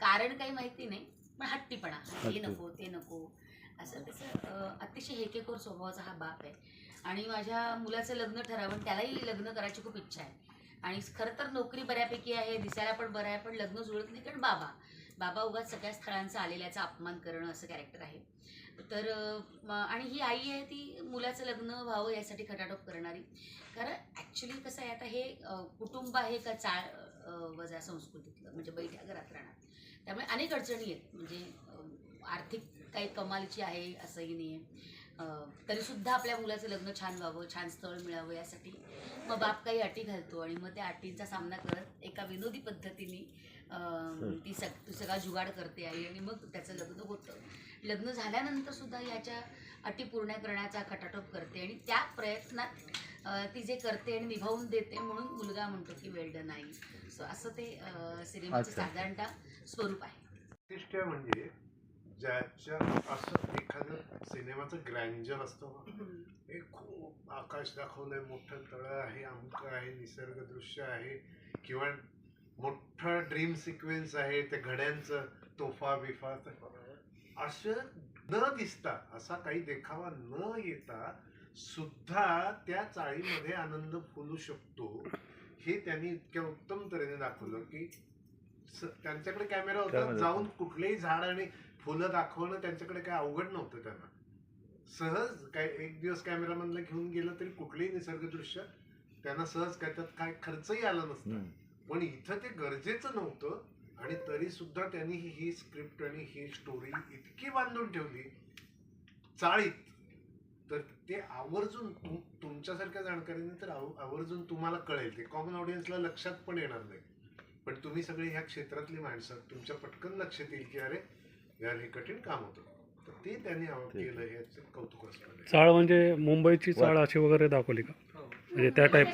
कारण काही माहिती नाही पण हट्टीपणा. हे हट्टी. नको ते नको. असं त्याचं अं, अतिशय हेकेखोर स्वभावाचा हा बाप आहे. आणि माझ्या मुलाचं लग्न ठरावं त्यालाही लग्न करायची खूप इच्छा आहे. आणि खरं तर नोकरी बऱ्यापैकी आहे दिसायला पण बरं आहे पण लग्न जुळत नाही. कारण बाबा बाबा उगाच सगळ्या स्थळांचा आलेल्याचा अपमान करणं असं कॅरेक्टर आहे. तर अं, म- आणि ही आई आहे ती मुलाचं लग्न व्हावं यासाठी खटाटोप करणारी. कारण ॲक्च्युली कसं आहे आता हे कुटुंब आहे का चाळ वजा संस्कृतीतलं? म्हणजे बैठ्या घरात राहणार. त्यामुळे अनेक अडचणी आहेत. म्हणजे आर्थिक काही कमालीची आहे असंही नाही आहे तरीसुद्धा आपल्या मुलाचं लग्न छान व्हावं छान स्थळ मिळावं यासाठी मग बाप काही अटी घालतो आणि मग त्या अटींचा सामना करत एका विनोदी पद्धतीने ती सग ती सगळा जुगाड करते आई आणि मग त्याचं लग्न होतं. लग्न झाल्यानंतर सुद्धा याच्या अटी पूर्ण करण्याचा खटाटोप करते आणि त्या प्रयत्नात ती जे करते आणि निभावून देते म्हणून मुलगा म्हणतो की वेल्डन आई. सो असं ते सिनेमाचं. साधारणतः स्वरूप आहे. वैशिष्ट्य म्हणजे ज्याच्या असं एखादं सिनेमाचं ग्रँजर असतं हे खूप आकाश दाखवलंय मोठं तळं आहे अमुक आहे निसर्ग दृश्य आहे किंवा मोठं ड्रीम सिक्वेन्स आहे ते घड्यांचं तोफा बिफा. तर असं न दिसता असा काही देखावा न येता सुद्धा त्या चाळीमध्ये आनंद फुलू शकतो हे त्यांनी इतक्या उत्तम तऱ्हेने दाखवलं की त्यांच्याकडे कॅमेरा होता. जाऊन कुठलेही झाड आणि फुलं दाखवणं त्यांच्याकडे काय अवघड नव्हतं त्यांना सहज काय एक दिवस कॅमेरामॅनला घेऊन गेलं तरी कुठलंही निसर्गदृश्य त्यांना सहज काय त्यात काय खर्चही आला नसता. पण इथं ते गरजेचं नव्हतं आणि तरी सुद्धा त्यांनी ही- ही स्क्रिप्ट आणि ही स्टोरी इतकी बांधून ठेवली चाळीत तर ते आवर्जून तुम तुमच्यासारख्या जाणकारीने तर आव- आवर्जून तुम्हाला कळेल. ते कॉमन ऑडियन्सला लक्षात पण येणार नाही. पण तुम्ही सगळे ह्या क्षेत्रातली माणसं तुमच्या पटकन लक्षात येईल की अरे यार हे कठीण काम होतं. तर ते त्यांनी. केलं हे कौतुकास्पद आहे. चाळ म्हणजे मुंबईची चाळ अशी वगैरे दाखवली का? म्हणजे त्या टाईप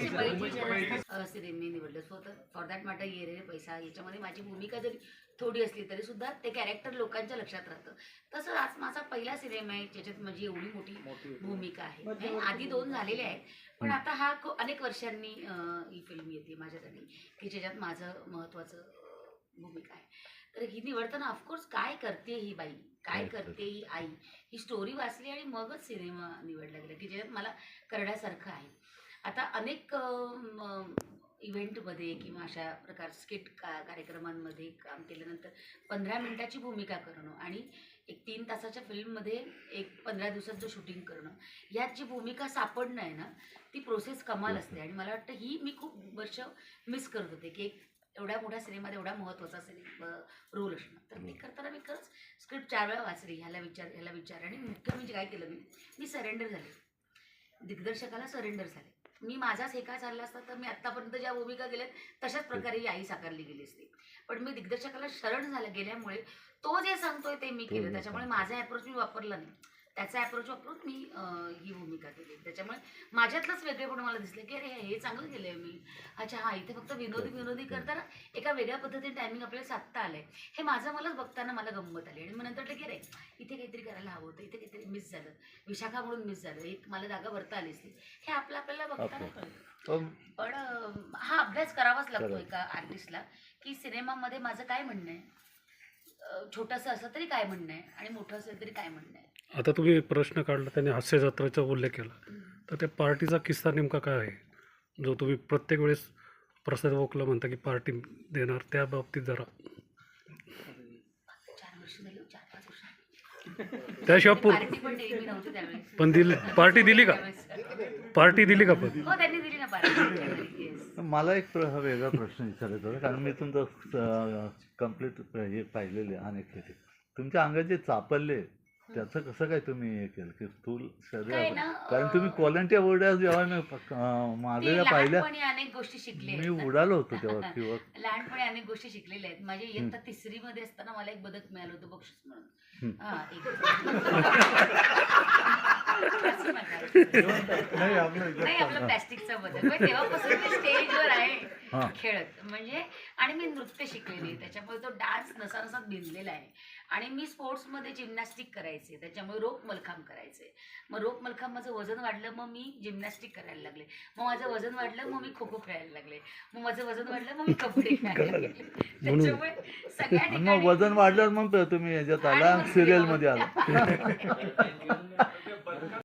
सिनेमे निवडलं. सो तर फॉर दॅट मॅटर ये रे पैसा याच्यामध्ये माझी भूमिका जरी थोडी असली तरी सुद्धा ते कॅरेक्टर लोकांच्या लक्षात राहतं. तसं आज माझा पहिला सिनेमा आहे ज्याच्यात माझी एवढी मोठी भूमिका आहे. आधी दोन झालेले आहेत पण आता हा खू- अनेक वर्षांनी अं, ही फिल्म येते माझ्यासाठी की ज्याच्यात माझं महत्त्वाचं अं, भूमिका आहे. तर ही निवडताना ऑफकोर्स काय करते ही बाई? काय करते ही आई? ही स्टोरी वाचली आणि मगच सिनेमा निवडला गेला की ज्याच्यात मला करण्यासारखं आहे. आता अनेक इव्हेंटमध्ये किंवा अशा प्रकार स्किट का कार्यक्रमांमध्ये काम केल्यानंतर पंधरा मिनिटाची भूमिका करणं आणि एक तीन तासाच्या फिल्ममध्ये एक पंधरा दिवसाचं शूटिंग करणं यात जी भूमिका सापडणं आहे ना ती प्रोसेस कमाल असते. आणि मला वाटतं ही मी खूप वर्ष मिस करत होते की एक एवढ्या मोठ्या सिनेमात एवढा महत्त्वाचा सिनेमा रोल असणं तर ते करताना मी खरंच स्क्रिप्ट चार वेळा वाचली ह्याला विचार ह्याला विचार. आणि मुख्य म्हणजे काय केलं मी? मी सरेंडर झाले. दिग्दर्शकाला सरेंडर झाले. मी माझाच हे काय चालला असता तर मी आत्तापर्यंत ज्या भूमिका गेल्यात तशाच प्रकारे ही आई साकारली गेली असती. पण मी दिग्दर्शकाला शरण झालं गेल्यामुळे तो जे सांगतोय ते मी केलं. त्याच्यामुळे. माझा ॲप्रोच मी वापरला नाही. त्याचा ॲप्रोच वापरून मी ही भूमिका केली. त्याच्यामुळे माझ्यातलंच वेगळेपण मला दिसलं की अरे हे चांगलं केलंय मी. अच्छा हा इथे फक्त विनोदी विनोदी करताना एका वेगळ्या पद्धतीने टायमिंग आपल्याला साधता आलंय. हे माझं मलाच बघताना मला गंमत आली आणि मग नंतर की अरे इथे काहीतरी करायला हवं होतं. इथे काहीतरी मिस झालं. विशाखा म्हणून मिस झालं. एक मला जागा भरता आली असती. हे आपलं आपल्याला बघताना पण हा अभ्यास करावाच लागतो. एका आर्टिस्टला की सिनेमामध्ये माझं काय म्हणणं आहे? छोटंसं असलं तरी काय म्हणणं आहे आणि मोठं असेल तरी काय म्हणणं आहे? आता तुम्ही प्रश्न काढला त्याने हास्य जत्रेचा उल्लेख केला. तर त्या पार्टीचा किस्सा नेमका काय आहे? जो तुम्ही प्रत्येक वेळेस प्रसाद वोकला म्हणता की पार्टी देणार त्या बाबतीत जरा. चार वर्ष झाली हो, चार पाच वर्ष. त्याशिवाय पूर पार्टी पण दिली मी नव्हती त्यावेळेस. पण दिली पार्टी दिली का? त्यावेळेस. पार्टी दिली का पण? हो त्यांनी दिली ना पार्टी. मला एक हा वेगळा प्रश्न विचारायचा होता कारण मी तुमचं कंप्लीट हे पाहिलेले अनेक तुमच्या अंगात जे चापल्ले त्याचं कसं काय तुम्ही हे केलं? की स्थूल शरीर कारण तुम्ही क्वालिटी अवॉर्ड जेव्हा मी मागल्या पाहिल्या अनेक गोष्टी शिकले मी. उडालो होतो तेव्हा किंवा लहानपणी अनेक गोष्टी शिकलेल्या आहेत. माझी इयत्ता तिसरी मध्ये असताना मला एक बदक मिळालं होतं बक्षीस म्हणून. नाही आपलं नाही आपलं प्लॅस्टिकचं बदल. पण तेव्हापासून मी स्टेजवर आहे हा. खेळत. म्हणजे आणि मी नृत्य शिकलेली. त्याच्यामुळे तो डान्स नसानसात भिनलेला आहे. आणि मी स्पोर्ट्समध्ये जिम्नॅस्टिक करायचे. त्याच्यामुळे रोप मलखांब करायचे. मग रोप मलखांब माझं वजन वाढलं मग मी जिम्नॅस्टिक करायला लागले. मग माझं वजन वाढलं मग मी खो खो खेळायला लागले. मग माझं वजन वाढलं मग मी कबड्डी खेळायला लागले. त्याच्यामुळे सगळ्या वजन वाढल्यावर मग तुम्ही याच्यात आला सिरियलमध्ये आला. मध्ये.